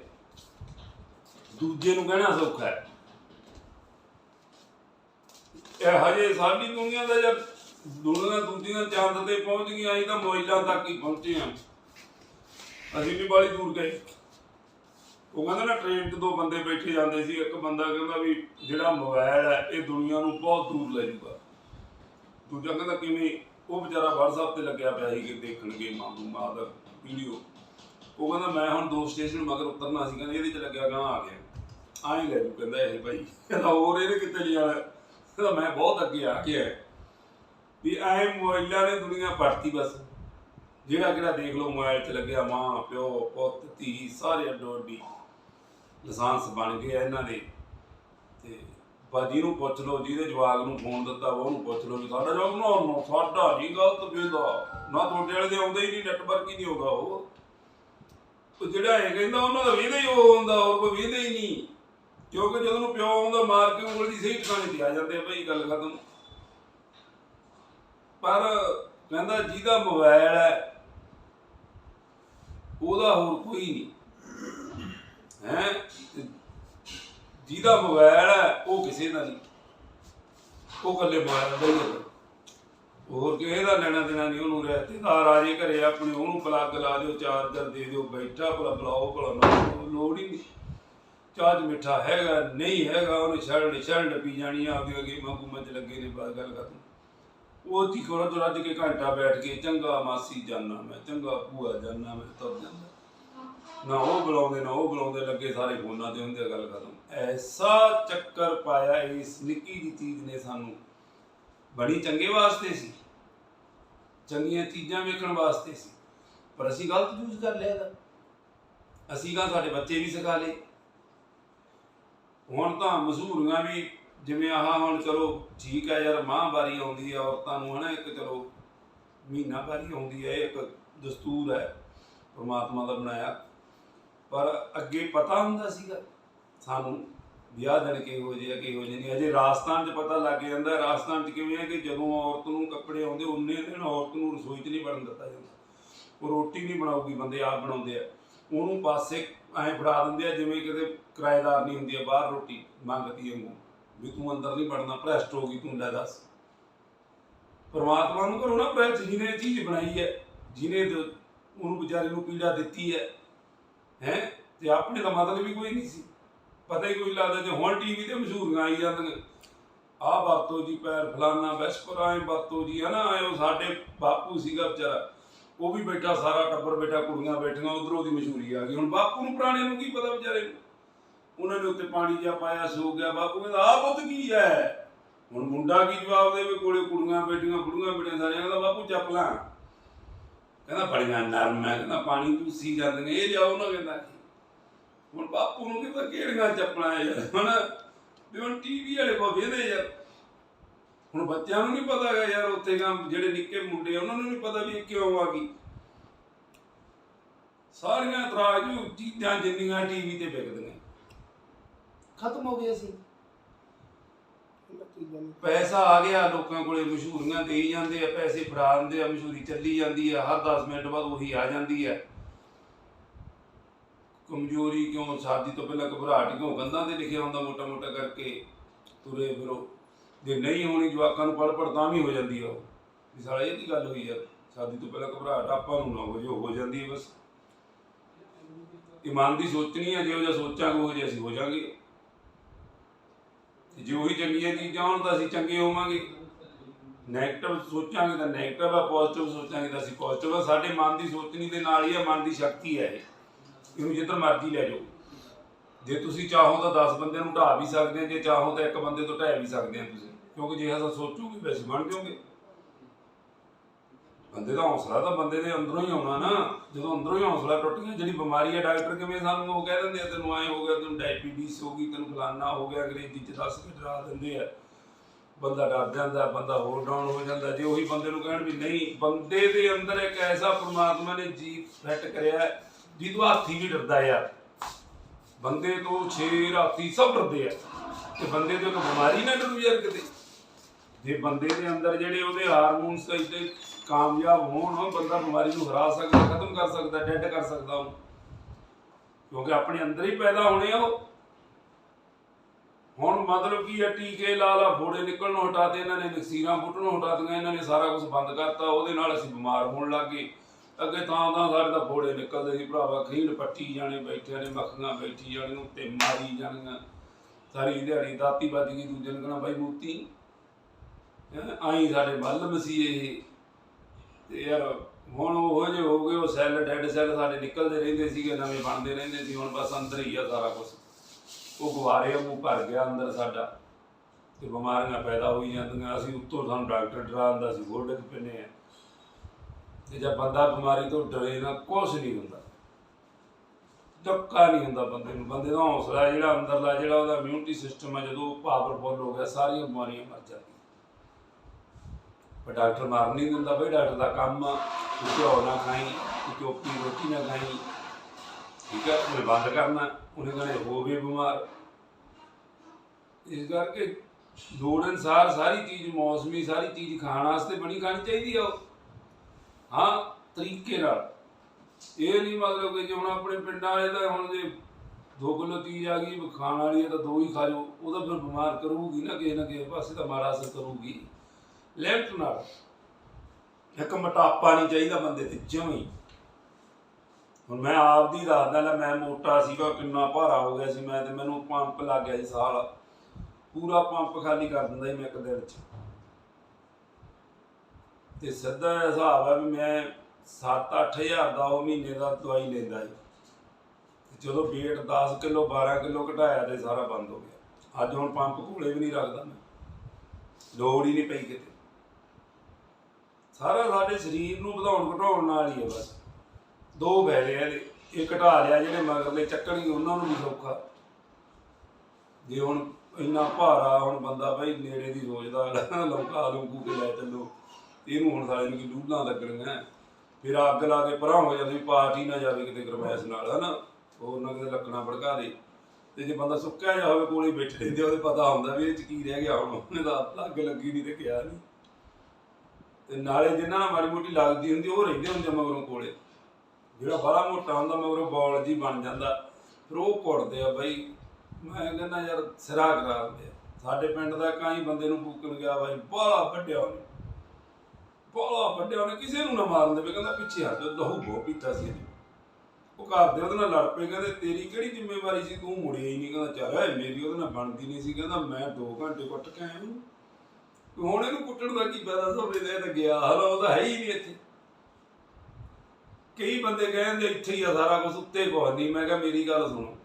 [SPEAKER 1] ਦੂਜੇ ਨੂੰ ਕਹਿਣਾ ਸੌਖਾ ਹੈ। ਇਹ ਹਜੇ ਸਾਡੀ ਦੁਨੀਆ ਦਾ ਜਦ ਦੁਨੀਆ ਦੂਜੀਆਂ ਚੰਦ ਤੇ ਪਹੁੰਚ ਗਈਆਂ ਅਸੀਂ ਤਾਂ ਮੋਇਲਾਂ ਤੱਕ ਹੀ ਪਹੁੰਚੇ ਆ ਅਸੀਂ ਵੀ ਬਾਲੀ ਦੂਰ ਗਏ। ਉਹ ਕਹਿੰਦਾ ਨਾ ਟ੍ਰੇਨ 'ਚ ਦੋ ਬੰਦੇ ਬੈਠੇ ਜਾਂਦੇ ਸੀ। ਇੱਕ ਬੰਦਾ ਕਹਿੰਦਾ ਵੀ ਜਿਹੜਾ ਮੋਬਾਈਲ ਹੈ ਇਹ ਦੁਨੀਆ ਨੂੰ ਬਹੁਤ ਦੂਰ ਲੈ ਜਾਊਗਾ ਦੂਜਾ ਕਹਿੰਦਾ ਕਿਵੇਂ, ਉਹ ਵਿਚਾਰਾ WhatsApp ਤੇ ਲੱਗਿਆ ਪਿਆ ਸੀ ਕਿ ਦੇਖਣਗੇ ਮਾਮੂ ਮਾਂ ਦਾ ਵੀਡੀਓ ਉਹ ਕਹਿੰਦਾ, ਮੈਂ ਹੁਣ ਦੋ ਸਟੇਸ਼ਨ ਮਗਰ ਉਤਰਨਾ ਸੀ। ਕਹਿੰਦਾ, ਇਹਦੇ 'ਚ ਲੱਗਿਆ ਗਾਂ ਆ ਗਿਆ। ਆਏ ਲੈ ਜੂ ਕਹਿੰਦਾ ਇਹ ਭਾਈ ਕਹਿੰਦਾ, ਹੋਰ ਇਹਨੇ ਕਿੱਥੇ ਲਿਆ ਕਹਿੰਦਾ, ਮੈਂ ਬਹੁਤ ਅੱਗੇ ਆ ਗਿਆ। ਵੀ ਐ ਮੋਬਾਈਲਾਂ ਨੇ ਦੁਨੀਆ ਪੜਤੀ ਬਸ। ਜਿਹੜਾ ਕਿਹੜਾ ਦੇਖ ਲਓ, ਮੋਬਾਈਲ 'ਚ ਲੱਗਿਆ ਮਾਂ, ਪਿਓ, ਪੁੱਤ, ਧੀ, ਸਾਰੇ ਅੱਡੋ ਅੱਡੀ ਲਾਇਸੈਂਸ ਬਣ ਗਏ ਆ ਇਹਨਾਂ ਦੇ। ਬਾਜੀ ਨੂੰ ਪੁੱਛ ਲਓ, ਜਿਹਦੇ ਜਵਾਗ ਨੂੰ ਫੋਨ ਦਿੱਤਾ ਵਾ, ਉਹਨੂੰ ਪੁੱਛ ਲਓ ਵੀ ਸਾਡਾ ਜਵਾਬ ਨਾ ਨਾ, ਸਾਡਾ ਨਹੀਂ ਗਲਤ ਵੇਦਾ ਨਾ ਤੁਹਾਡੇ ਵਾਲੇ ਦੇ ਆਉਂਦਾ ਹੀ ਨਹੀਂ ਨੈਟਵਰਕ ਹੀ ਨਹੀਂ ਹੋਗਾ ਉਹ। ਉਹ ਜਿਹੜਾ ਇਹ ਕਹਿੰਦਾ, ਉਹਨਾਂ ਦਾ ਵੇਦਾ ਹੀ ਉਹ ਹੁੰਦਾ, ਹੋਰ ਕੋਈ ਵੇਦਾ ਹੀ ਨਹੀਂ। ਕਿਉਂਕਿ ਜਦੋਂ ਨੂੰ ਪਿਓ ਆਉਂਦਾ, ਮਾਰ ਕੇ ਉਂਗਲ ਦੀ ਸਹੀ ਟਿਕਾਣੇ ਤੇ ਆ ਜਾਂਦੇ ਆ ਭਾਈ, ਗੱਲ ਖਤਮ। ਪਰ ਕਹਿੰਦਾ, ਜਿਹਦਾ ਮੋਬਾਈਲ ਹੈ, ਉਹਦਾ ਹੋਰ ਕੋਈ ਨਹੀਂ ਹੈ ਜਿਹਦਾ ਮੋਬਾਈਲ ਹੈ, ਉਹ ਕਿਸੇ ਦਾ ਨਹੀਂ। ਉਹ ਕੱਲੇ ਮਾਰ ਦਿੰਦਾ ਹੀ ਹੈ। ਹੋਰ ਕਿਸੇ ਦਾ ਲੈਣਾ ਦੇਣਾ ਨਹੀਂ, ਉਹਨੂੰ ਰਿਸ਼ਤੇਦਾਰ ਆ ਜੇ ਘਰੇ ਆਪਣੇ, ਉਹਨੂੰ ਪਲੱਗ ਲਾ ਦਿਓ ਚਾਰਜਰ ਦੇ ਦਿਓ, ਬੈਠਾ ਭਲਾ ਬੁਲਾਓ, ਭਲਾ ਲੋੜ ਹੀ ਨਹੀਂ। ਚਾਰਜ ਮਿੱਠਾ ਹੈਗਾ, ਨਹੀਂ ਹੈਗਾ, ਉਹਨੇ ਛੜ ਛੜ ਪੀ ਜਾਣੀ ਆ, ਆਪਦੇ ਅੱਗੇ ਮੰਗੂ ਮੱਝ ਲੱਗੇ ਨੇ ਬਾਤ ਗੱਲ ਕਰ ਉਹ ਤੀ ਕੋਲ ਤੋਂ ਰੱਜ ਕੇ ਘੰਟਾ ਬੈਠ ਕੇ, ਚੰਗਾ ਮਾਸੀ ਜਾਨਾ ਮੈਂ, ਚੰਗਾ ਭੂਆ ਜਾਨਾ ਮੈਂ ਤੁਰ ਜਾਂਦਾ। ਨਾ ਉਹ ਬੁਲਾਉਂਦੇ ਨਾ ਉਹ ਬੁਲਾਉਂਦੇ ਲੱਗੇ ਸਾਰੇ ਫੋਨਾਂ ਤੇ ਹੁੰਦੇ ਆ, ਗੱਲ ਖਤਮ। ਐਸਾ ਚੱਕਰ ਪਾਇਆ ਇਸ ਨਿੱਕੀ ਜੀ ਚੀਜ਼ ਨੇ ਸਾਨੂੰ। ਬੜੀ ਚੰਗੇ ਵਾਸਤੇ ਸੀ। ਚੰਗੀਆਂ ਚੀਜ਼ਾਂ ਵੇਖਣ ਵਾਸਤੇ ਸੀ। ਪਰ ਅਸੀਂ ਗਲਤ ਯੂਜ਼ ਕਰ ਲਿਆ ਇਹਦਾ। ਅਸੀਂ ਤਾਂ ਸਾਡੇ ਬੱਚੇ ਵੀ ਸਿਖਾ ਲਏ। ਹੁਣ ਤਾਂ ਮਸ਼ਹੂਰੀਆਂ ਵੀ ਜਿਵੇਂ ਆਹ ਹੁਣ ਚਲੋ ਠੀਕ ਹੈ ਯਾਰ ਮਾਂ ਬਾਰੀ ਆਉਂਦੀ ਹੈ ਔਰਤਾਂ ਨੂੰ ਹਨਾ ਇੱਕ ਚਲੋ ਮਹੀਨਾ ਬਾਰੀ ਆਉਂਦੀ ਹੈ ਇਹ ਇੱਕ ਦਸਤੂਰ ਹੈ। ਪਰਮਾਤਮਾ ਦਾ ਬਣਾਇਆ। ਪਰ ਅੱਗੇ ਪਤਾ ਹੁੰਦਾ ਸੀਗਾ। ਸਾਨੂੰ ਵਿਆਹ ਦਿਨ ਕਿਹੋ ਜਿਹੇ ਆ, ਕਿਹੋ ਜਿਹੇ ਨਹੀਂ। ਅਜੇ ਰਾਜਸਥਾਨ 'ਚ ਪਤਾ ਲੱਗ ਜਾਂਦਾ, ਰਾਜਸਥਾਨ 'ਚ ਕਿਵੇਂ ਹੈ ਕਿ ਜਦੋਂ ਔਰਤ ਨੂੰ ਕੱਪੜੇ ਆਉਂਦੇ, ਉਨੇ ਦਿਨ ਔਰਤ ਨੂੰ ਰਸੋਈ 'ਚ ਨਹੀਂ ਵੜਨ ਦਿੱਤਾ ਜਾਂਦਾ। ਉਹ ਰੋਟੀ ਨਹੀਂ ਬਣਾਉਗੀ ਬੰਦੇ ਆਪ ਬਣਾਉਂਦੇ ਆ। ਉਹਨੂੰ ਪਾਸੇ ਐਂ ਫੜਾ ਦਿੰਦੇ ਆ, ਜਿਵੇਂ ਕਿਤੇ ਕਿਰਾਏਦਾਰ ਨਹੀਂ ਹੁੰਦੀ ਆ, ਬਾਹਰ ਰੋਟੀ ਮੰਗਦੀ ਹੈ ਵੀ ਤੂੰ ਅੰਦਰ ਨਹੀਂ ਵੜਨਾ, ਭ੍ਰਸ਼ਟ ਹੋ ਗਈ ਤੂੰ, ਲੈ ਦੱਸ। ਪਰਮਾਤਮਾ ਨੂੰ ਕਰੋ ਨਾ ਭ੍ਰਸ਼ਟ ਜਿਹਨੇ ਚੀਜ਼ ਬਣਾਈ ਹੈ, ਜਿਹਨੇ ਉਹਨੂੰ ਵਿਚਾਰੇ ਨੂੰ ਪੀੜਾ ਦਿੱਤੀ ਹੈ ਹੈ? ਤੇ ਆਪਣੇ ਦਾ ਮਤਲਬ ਵੀ ਕੋਈ ਨਹੀਂ ਸੀ। ਪਤਾ ਹੀ ਕੋਈ ਲੱਗਦਾ ਜੇ ਹੁਣ ਟੀਵੀ ਤੇ ਮਸ਼ਹੂਰੀਆਂ ਆਈ ਜਾਂਦੀਆਂ। ਆਹ ਵਰਤੋ ਜੀ ਪੈਰ ਫਲਾਨਾ ਵੈਸਪਰ ਆਏ ਵਰਤੋ ਜੀ, ਹਨਾ ਆਇਓ ਸਾਡੇ ਬਾਪੂ ਸੀਗਾ ਵਿਚਾਰਾ। ਉਹ ਵੀ ਬੈਠਾ, ਸਾਰਾ ਟੱਬਰ ਬੈਠਾ, ਕੁੜੀਆਂ ਬੈਠੀਆਂ, ਉਧਰੋਂ ਦੀ ਮਸ਼ਹੂਰੀ ਆ ਗਈ। ਹੁਣ ਬਾਪੂ ਨੂੰ ਪੁਰਾਣੇ ਨੂੰ ਕੀ ਪਤਾ ਵਿਚਾਰੇ ਨੂੰ? ਉਹਨਾਂ ਨੇ ਉੱਤੇ ਪਾਣੀ ਜਿਹਾ ਪਾਇਆ, ਸੋ ਗਿਆ। ਬਾਪੂ ਕਹਿੰਦਾ, ਆਹ ਪੁੱਤ ਕੀ ਹੈ? ਹੁਣ ਮੁੰਡਾ ਕੀ ਜਵਾਬ ਦੇਵੇ? ਕੋਲੇ ਕੁੜੀਆਂ ਬੈਠੀਆਂ ਕੁੜੀਆਂ ਬੈਠੀਆਂ, ਸਾਰੀਆਂ ਕਹਿੰਦਾ ਬਾਪੂ ਚੱਪਲਾਂ ਕਹਿੰਦਾ ਬੜੀਆਂ ਨਰਮ ਹੈ ਕਹਿੰਦਾ ਪਾਣੀ ਚੂਸੀ ਜਾਂਦੇ ਨੇ, ਇਹ ਜਾਓ ਨਾ ਕਹਿੰਦਾ। ਹੁਣ ਬਾਪੂ ਨੂੰ ਕਹਿੰਦਾ ਕਿਹੜੀਆਂ ਚੱਪਲਾਂ ਯਾਰ ਹੁਣ ਵੀ ਹੁਣ ਟੀਵੀ ਵਾਲੇ ਕੋ ਵੇਦੇ ਯਾਰ। ਹੁਣ ਬੱਚਿਆਂ ਨੂੰ ਨਹੀਂ ਪਤਾ ਹੈਗਾ ਯਾਰ ਉੱਥੇ ਗਾ ਜਿਹੜੇ ਨਿੱਕੇ ਮੁੰਡੇ, ਉਹਨਾਂ ਨੂੰ ਨਹੀਂ ਪਤਾ ਵੀ ਇਹ ਕਿਉਂ ਆ ਗਈ। ਸਾਰੀਆਂ ਤਰਾਜੂ ਚੀਜ਼ਾਂ ਜਿੰਨੀਆਂ ਟੀਵੀ ਤੇ ਵਿਕਦੀਆਂ। ਖਤਮ ਹੋ ਗਏ ਸੀ। ਪੈਸਾ ਆ ਗਿਆ, ਲੋਕਾਂ ਕੋਲੇ ਮਸ਼ਹੂਰੀਆਂ ਦੇਈ ਜਾਂਦੇ ਆ, ਪੈਸੇ ਫੜਾ ਦਿੰਦੇ ਆ, ਮਸ਼ਹੂਰੀ ਚੱਲੀ ਜਾਂਦੀ ਆ, ਹਰ 10 ਮਿੰਟ ਬਾਅਦ ਉਹੀ ਆ ਜਾਂਦੀ ਹੈ ਕਮਜ਼ੋਰੀ ਕਿਉਂ, ਸ਼ਾਦੀ ਤੋਂ ਪਹਿਲਾਂ ਘਬਰਾਹਟ ਕਿਉਂ, ਗੰਦਾਂ ਤੇ ਲਿਖਿਆ ਹੁੰਦਾ ਮੋਟਾ ਮੋਟਾ ਕਰਕੇ ਤੁਰੇ ਫਿਰੋ। ਜੇ ਨਹੀਂ ਹੋਣੀ ਜਵਾਕਾਂ ਨੂੰ ਪੜ ਪੜ ਤਾਂ ਵੀ ਹੋ ਜਾਂਦੀ ਆ ਉਹ। ਵੀ ਸਾਲਾ ਇਹ ਦੀ ਗੱਲ ਹੋਈ ਆ? ਸ਼ਾਦੀ ਤੋਂ ਪਹਿਲਾਂ ਘਬਰਾਹਟ ਆਪਾਂ ਨੂੰ ਨਾ ਹੋ ਜੇ ਹੋ ਜਾਂਦੀ ਹੈ ਬਸ। ਇਮਾਨ ਦੀ ਸੋਚਣੀ ਹੈ ਜਿਹੋ ਜਿਹਾ ਸੋਚਾਂਗੇ, ਉਹ ਜਿਹਾ ਅਸੀਂ ਹੋ ਜਾਾਂਗੇ। ਜੇ ਉਹੀ ਚੰਗੀਆਂ ਚੀਜ਼ਾਂ ਹੋਣ ਤਾਂ ਅਸੀਂ ਚੰਗੇ ਹੋਵਾਂਗੇ। ਨੈਗੇਟਿਵ ਸੋਚਾਂਗੇ ਤਾਂ ਨੈਗੇਟਿਵ ਆ ਪੋਜ਼ਿਟਿਵ ਸੋਚਾਂਗੇ ਤਾਂ ਅਸੀਂ ਪੋਜ਼ਿਟਿਵ ਆ। ਸਾਡੇ ਮਨ ਦੀ ਸੋਚਣੀ ਦੇ ਨਾਲ ਹੀ ਆ, ਮਨ ਦੀ ਸ਼ਕਤੀ ਹੈ ਇਹ। ਇਹਨੂੰ ਜਿੱਧਰ ਮਰਜ਼ੀ ਲੈ ਜਾਓ। ਜੇ ਤੁਸੀਂ ਚਾਹੋ ਤਾਂ 10 ਬੰਦਿਆਂ ਨੂੰ ਢਾ ਵੀ ਸਕਦੇ ਆ, ਜੇ ਚਾਹੋ ਤਾਂ ਇੱਕ ਬੰਦੇ ਤੋਂ ਢਹਿ ਵੀ ਸਕਦੇ ਆ ਤੁਸੀਂ। ਕਿਉਂਕਿ ਜੇ ਐਸਾ ਸੋਚੋਗੇ, ਵੈਸੇ ਬਣ ਜਾਓਗੇ। ਬੰਦੇ ਦਾ ਹੌਸਲਾ ਤਾਂ ਬੰਦੇ ਦੇ ਅੰਦਰੋਂ ਹੀ ਆਉਣਾ ਨਾ। ਜਦੋਂ ਅੰਦਰੋਂ ਹੀ ਹੌਸਲਾ ਟੁੱਟ ਗਿਆ ਜਿਹੜੀ ਬਿਮਾਰੀ ਹੈ ਡਾਕਟਰ ਕਿਵੇਂ ਸਾਨੂੰ ਉਹ ਕਹਿ ਦਿੰਦੇ ਆ ਤੈਨੂੰ ਐ ਹੋ ਗਿਆ ਤੈਨੂੰ ਡਾਇਬੀਟੀਜ਼ ਹੋ ਗਈ ਤੈਨੂੰ ਫਲਾਨਾ ਹੋ ਗਿਆ ਅੰਗਰੇਜ਼ੀ ਚ ਦੱਸ ਕੇ ਡਰਾ ਦਿੰਦੇ ਆ। ਬੰਦਾ ਡਰ ਜਾਂਦਾ ਬੰਦਾ ਹੋਰ ਡਾਊਨ ਹੋ ਜਾਂਦਾ। ਜੇ ਉਹੀ ਬੰਦੇ ਨੂੰ ਕਹਿਣ ਵੀ ਨਹੀਂ ਬੰਦੇ ਦੇ ਅੰਦਰ ਇੱਕ ਐਸਾ ਪ੍ਰਮਾਤਮਾ ਨੇ ਜੀ ਫਿੱਟ ਕਰਿਆ ਹੈ, ਹਾਥੀ ਵੀ ਡਰਦਾ ਆ। ਬੰਦੇ ਤੋਂ ਸ਼ੇਰ ਰਾਤੀ ਸਭ ਡਰਦੇ ਆ। ਤੇ ਬੰਦੇ ਤੋਂ ਇੱਕ ਬਿਮਾਰੀ ਨਾ ਡਰੂ ਯਾਰ ਕਿਤੇ ਜੇ ਬੰਦੇ ਦੇ ਅੰਦਰ ਜਿਹੜੇ ਉਹਦੇ ਹਾਰਮੋਨਸ ਇੱਥੇ ਕਾਮਯਾਬ ਹੋਣ ਬੰਦਾ ਬਿਮਾਰੀ ਨੂੰ ਹਰਾ ਸਕਦਾ ਖਤਮ ਕਰ ਸਕਦਾ ਡੈਡ ਕਰ ਸਕਦਾ ਉਹਨੂੰ। ਕਿਉਂਕਿ ਆਪਣੇ ਅੰਦਰ ਹੀ ਪੈਦਾ ਹੋਣੇ ਉਹ। ਹੁਣ ਮਤਲਬ ਕੀ ਹੈ ਟੀਕੇ ਲਾ ਲਾ ਫੋੜੇ ਨਿਕਲਣੋਂ ਹਟਾਤੇ ਇਹਨਾਂ ਨੇ ਨਕਸੀਰਾਂ ਫੁੱਟਣੋਂ ਹਟਾਤੀਆਂ ਇਹਨਾਂ ਨੇ ਸਾਰਾ ਕੁਝ ਬੰਦ ਕਰਤਾ ਉਹਦੇ ਨਾਲ ਅਸੀਂ ਬਿਮਾਰ ਹੋਣ ਲੱਗ ਗਏ। ਅੱਗੇ ਤਾਂ ਤਾਂ ਸਾਡੇ ਤਾਂ ਫੋੜੇ ਨਿਕਲਦੇ ਸੀ ਭਰਾਵਾ ਖੀਣ ਪੱਟੀ ਜਾਣੇ ਬੈਠੇ ਨੇ ਮੱਖੀਆਂ ਬੈਠੀ ਜਾਣੀਆਂ ਉੱਤੇ ਮਾਰੀ ਜਾਣੀਆਂ। ਸਾਰੀ ਦਿਹਾੜੀ ਦਾਤੀ ਵੱਜ ਗਈ ਦੂਜੇ ਨੂੰ ਕਹਣਾ ਬਾਈ ਮੂਤੀ ਹੈਂ, ਆਈ ਸਾਡੇ ਬੱਲਮ ਸੀ ਤੇ ਯਾਰ ਹੁਣ ਉਹ ਜਿਹੇ ਹੋ ਗਏ, ਉਹ ਸੈੱਲ ਡੈਡ ਸੈੱਲ ਸਾਡੇ ਨਿਕਲਦੇ ਰਹਿੰਦੇ ਸੀਗੇ, ਨਵੇਂ ਬਣਦੇ ਰਹਿੰਦੇ ਸੀ, ਹੁਣ ਬਸ ਅੰਦਰ ਹੀ ਆ ਸਾਰਾ ਕੁਝ ਉਹ ਗੁਬਾਰੇ ਵਾਂਗੂ ਭਰ ਗਿਆ ਅੰਦਰ ਸਾਡਾ ਤੇ ਬਿਮਾਰੀਆਂ ਪੈਦਾ ਹੋਈ ਜਾਂਦੀਆਂ। ਅਸੀਂ ਉੱਤੋਂ ਸਾਨੂੰ ਡਾਕਟਰ ਡਰਾਉਂਦਾ ਸੀ, ਗੋਡੇ ਤੇ ਪੈਨੇ ਆ। ਤੇ ਜਦ ਬੰਦਾ ਬਿਮਾਰੀ ਤੋਂ ਡਰੇ ਨਾ, ਕੁਛ ਨਹੀਂ ਹੁੰਦਾ। ਧੱਕਾ ਨਹੀਂ ਹੁੰਦਾ ਬੰਦੇ ਨੂੰ। ਬੰਦੇ ਦਾ ਹੌਸਲਾ ਜਿਹੜਾ ਅੰਦਰਲਾ, ਜਿਹੜਾ ਉਹਦਾ ਇਮਿਊਨਿਟੀ ਸਿਸਟਮ ਹੈ ਜਦੋਂ ਪਾਵਰਫੁਲ ਹੋ ਗਿਆ, ਸਾਰੀਆਂ ਬਿਮਾਰੀਆਂ ਮਰ ਜਾਂਦੀਆਂ। ਪਰ ਡਾਕਟਰ ਮਾਰ ਨਹੀਂ ਦਿੰਦਾ ਬਈ, ਡਾਕਟਰ ਦਾ ਕੰਮ ਆ। ਘਿਓ ਨਾ ਖਾਈ ਚੋਪੀ ਰੋਟੀ ਨਾ ਖਾਈ। ਠੀਕ ਹੈ ਉਹਨੇ ਬੰਦ ਕਰਨਾ, ਉਹਨੇ ਕਹਿੰਦੇ ਹੋ ਵੀ ਬਿਮਾਰ। ਇਸ ਕਰਕੇ ਲੋੜ ਅਨਸਾਰ ਸਾਰੀ ਚੀਜ਼, ਮੌਸਮੀ ਸਾਰੀ ਚੀਜ਼ ਖਾਣ ਵਾਸਤੇ ਬਣੀ ਖਾਣੀ ਚਾਹੀਦੀ ਆ ਉਹ। ਹਾਂ, ਤਰੀਕੇ ਨਾਲ। ਇਹ ਨਹੀਂ ਮਤਲਬ ਕਿ ਜੇ ਹੁਣ ਆਪਣੇ ਪਿੰਡਾਂ ਵਾਲੇ ਤਾਂ ਹੁਣ ਜੇ 2 ਕਿਲੋ ਚੀਜ਼ ਆ ਗਈ ਖਾਣ ਵਾਲੀ ਹੈ ਤਾਂ ਦੋ ਹੀ ਖਾ ਜਾਓ ਉਹਦਾ ਫਿਰ ਬਿਮਾਰ ਕਰੂਗੀ ਨਾ, ਕਿਸੇ ਨਾ ਕਿਸੇ ਪਾਸੇ ਤਾਂ ਮਾੜਾ ਅਸਰ ਕਰੂਗੀ। ਲਿਮਟ ਨਾਲ। ਇੱਕ ਮੋਟਾਪਾ ਨਹੀਂ ਚਾਹੀਦਾ ਬੰਦੇ ਤੇ, ਜਿਉਂ ਹੁਣ ਮੈਂ ਆਪ ਦੀ ਦੱਸਦਾ ਲੈ, ਮੈਂ ਮੋਟਾ ਸੀਗਾ, ਕਿੰਨਾ ਭਾਰਾ ਹੋ ਗਿਆ ਸੀ ਮੈਂ ਤੇ ਮੈਨੂੰ ਪੰਪ ਲੱਗ ਗਿਆ ਸੀ ਸਾਲ। ਪੂਰਾ ਪੰਪ ਖਾਲੀ ਕਰ ਦਿੰਦਾ ਸੀ ਮੈਂ ਇੱਕ ਦਿਨ ਚ। ਤੇ ਸਿੱਧਾ ਜਿਹਾ ਹਿਸਾਬ ਆ ਵੀ ਮੈਂ 7-8000 ਦਾ ਉਹ ਮਹੀਨੇ ਦਾ ਦਵਾਈ ਲੈਂਦਾ ਸੀ। ਤੇ ਜਦੋਂ weight 10 ਕਿਲੋ 12 ਕਿਲੋ ਘਟਾਇਆ ਤੇ ਸਾਰਾ ਬੰਦ ਹੋ ਗਿਆ। ਅੱਜ ਹੁਣ ਪੰਪ ਕੋਲੇ ਵੀ ਨਹੀਂ ਰੱਖਦਾ ਮੈਂ। ਲੋੜ ਹੀ ਨਹੀਂ ਪਈ ਕਿਤੇ। ਸਾਰਾ ਸਾਡੇ ਸਰੀਰ ਨੂੰ ਵਧਾਉਣ ਘਟਾਉਣ ਨਾਲ ਹੀ ਹੈ ਬਸ। ਦੋ ਫਾਇਦੇ ਇਹਦੇ। ਇਹ ਘਟਾ ਲਿਆ ਜਿਹੜੇ ਮਗਰਲੇ ਚੱਕਣਗੇ ਉਹਨਾਂ ਨੂੰ ਵੀ ਸੌਖਾ। ਜੇ ਹੁਣ ਇੰਨਾ ਭਾਰਾ ਹੁਣ ਬੰਦਾ ਬਈ ਨੇੜੇ ਦੀ ਸੋਚਦਾ ਲੰਕਾ ਲੰਕੂ ਕੇ ਲੈ ਚੱਲੋ, ਇਹਨੂੰ ਹੁਣ ਸਾਰੇ ਨੂੰ ਕੀ ਲੂਲਾਂ ਲੱਗਣੀਆਂ। ਫਿਰ ਅੱਗ ਲਾ ਕੇ ਪਰਾਂ ਹੋ ਜਾਂਦੀ, ਪਾਰਟੀ ਨਾ ਜਾਵੇ ਕਿਤੇ ਗਰਮੈਸ਼ ਨਾਲ, ਹਨਾ? ਹੋਰ ਨਾ ਕਿਤੇ ਲੱਕਣਾ ਭੜਕਾ ਦੇ। ਤੇ ਜੇ ਬੰਦਾ ਸੁੱਕਿਆ ਜਾ ਹੋਵੇ, ਕੋਲੇ ਬੈਠੇ ਰਹਿੰਦੇ ਉਹਦੇ ਪਤਾ ਹੁੰਦਾ ਵੀ ਇਹ ਚ ਕੀ ਰਹਿ ਗਿਆ, ਹੁਣ ਉਹਨੇ ਤਾਂ ਅੱਗ ਲੱਗੀ ਨਹੀਂ ਤੇ ਕਿਹਾ ਨਹੀਂ ਤੇ ਨਾਲੇ ਜਿਨ੍ਹਾਂ ਨਾਲ ਮਾੜੀ ਮੋਟੀ ਲੱਗਦੀ ਹੁੰਦੀ, ਉਹ ਰਹਿੰਦੇ ਹੁੰਦੇ ਮਗਰੋਂ ਕੋਲੇ। ਜਿਹੜਾ ਬੜਾ ਮੋਟਾ ਹੁੰਦਾ, ਮਗਰੋਂ ਬੌਲ ਜੀ ਬਣ ਜਾਂਦਾ। ਫਿਰ ਉਹ ਕੁੱਟਦੇ ਆ ਬਾਈ, ਮੈਂ ਕਹਿੰਦਾ ਯਾਰ ਸਿਰਾ ਕਰਾ ਦਿੰਦੇ ਸਾਡੇ ਪਿੰਡ ਦਾ ਕਾਈ ਬੰਦੇ ਨੂੰ ਫੂਕਣ ਗਿਆ ਬਾਈ ਬਾਲਾ ਵੱਡਿਆ ਉਹਨੇ। ਬਾਲਾ ਵੱਡਿਆ ਉਹਨੇ, ਕਿਸੇ ਨੂੰ ਨਾ ਮਾਰਨ ਦੇਵੇ। ਕਹਿੰਦਾ ਪਿੱਛੇ ਹਟ ਜਾ ਲਹੂ ਬਹੁਤ ਪੀਤਾ ਸੀ ਉਹ ਘਰ ਦੇ ਉਹਦੇ ਨਾਲ ਲੜ ਪਏ, ਕਹਿੰਦੇ ਤੇਰੀ ਕਿਹੜੀ ਜ਼ਿੰਮੇਵਾਰੀ ਸੀ? ਤੂੰ ਮੁੜਿਆ ਹੀ ਨਹੀਂ। ਕਹਿੰਦਾ ਚੱਲ ਮੇਰੀ ਉਹਦੇ ਨਾਲ ਬਣਦੀ ਨਹੀਂ ਸੀ। ਕਹਿੰਦਾ ਮੈਂ 2 ਘੰਟੇ ਕੁੱਟ ਕੇ ਆਇਆ ਹੁਣ ਇਹਨੂੰ ਕੁੱਟਣ ਦਾ ਕੀ ਫਾਇਦਾ? ਸੋਵੇ ਦੇ ਤਾਂ ਗਿਆ। ਹਲਾ ਉਹ ਤਾਂ ਹੈ ਹੀ ਨਹੀਂ ਇੱਥੇ। ਕਈ ਬੰਦੇ ਕਹਿੰਦੇ ਇੱਥੇ ਹੀ ਆ, ਸਾਰਾ ਕੁਝ ਉੱਤੇ ਕੁਝ ਨਹੀਂ ਮੈਂ ਕਿਹਾ, ਮੇਰੀ ਗੱਲ ਸੁਣੋ।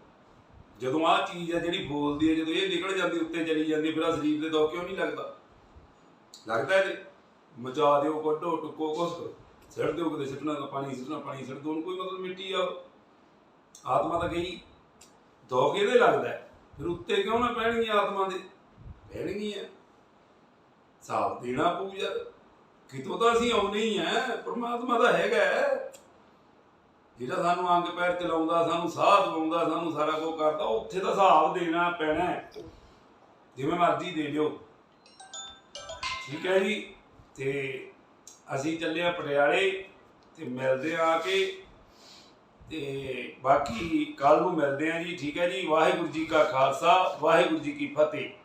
[SPEAKER 1] ਜਦੋਂ ਆਹ ਚੀਜ਼ ਆ ਜਿਹੜੀ ਬੋਲਦੀ ਹੈ ਜਦੋਂ ਇਹ ਨਿਕਲ ਜਾਂਦੀ, ਉੱਤੇ ਚਲੀ ਜਾਂਦੀ, ਫਿਰ ਆਹ ਸਰੀਰ ਦੇ ਦੋ ਕਿਉਂ ਨਹੀਂ ਲੱਗਦਾ? ਲੱਗਦਾ ਇਹਦੇ ਮਚਾ ਦਿਓ, ਕੱਢੋ, ਟੁੱਕੋ, ਕੁਛ ਕਰੋ। ਸਿੱਟ ਦਿਓ ਕਿਤੇ, ਸਿੱਟਣਾ ਤਾਂ ਪਾਣੀ, ਸਿੱਟਣਾ ਪਾਣੀ, ਸਿੱਟ ਦਿਓ। ਕੋਈ ਮਤਲਬ ਮਿੱਟੀ ਆ। ਆਤਮਾ ਤਾਂ ਗਈ ਦੋ ਕਿਹਦੇ ਲੱਗਦਾ। ਫਿਰ ਉੱਤੇ ਕਿਉਂ ਨਾ ਪੈਣਗੀਆਂ ਆਤਮਾ ਦੇ? ਪੈਣਗੀਆਂ। ਸਾਫ਼ ਦੇਣਾ ਪਊ ਯਾਰ। ਕਿਤੋਂ ਤਾਂ ਅਸੀਂ ਆਉਨੇ ਹੀ ਆ, ਪ੍ਰਮਾਤਮਾ ਦਾ ਹੈਗਾ ਹੈ। ਜਿਹੜਾ ਸਾਨੂੰ ਅੰਗ ਪੈਰ ਚਲਾਉਂਦਾ, ਸਾਨੂੰ ਸਾਹ ਦਵਾਉਂਦਾ ਸਾਨੂੰ ਸਾਰਾ ਕੁਝ ਕਰਦਾ, ਉੱਥੇ ਤਾਂ ਹਿਸਾਬ ਦੇਣਾ ਪੈਣਾ ਜਿਵੇਂ ਮਰਜ਼ੀ ਦੇ ਦਿਓ। ਠੀਕ ਹੈ ਜੀ। ਤੇ ਅਸੀਂ ਚੱਲੇ ਆ ਪਟਿਆਲੇ ਤੇ ਮਿਲਦੇ ਆ ਕੇ। ਤੇ ਬਾਕੀ ਕੱਲ ਨੂੰ ਮਿਲਦੇ ਆ ਜੀ। ਠੀਕ ਹੈ ਜੀ। ਵਾਹਿਗੁਰੂ ਜੀ ਕਾ ਖਾਲਸਾ, ਵਾਹਿਗੁਰੂ ਜੀ ਕੀ ਫਤਿਹ।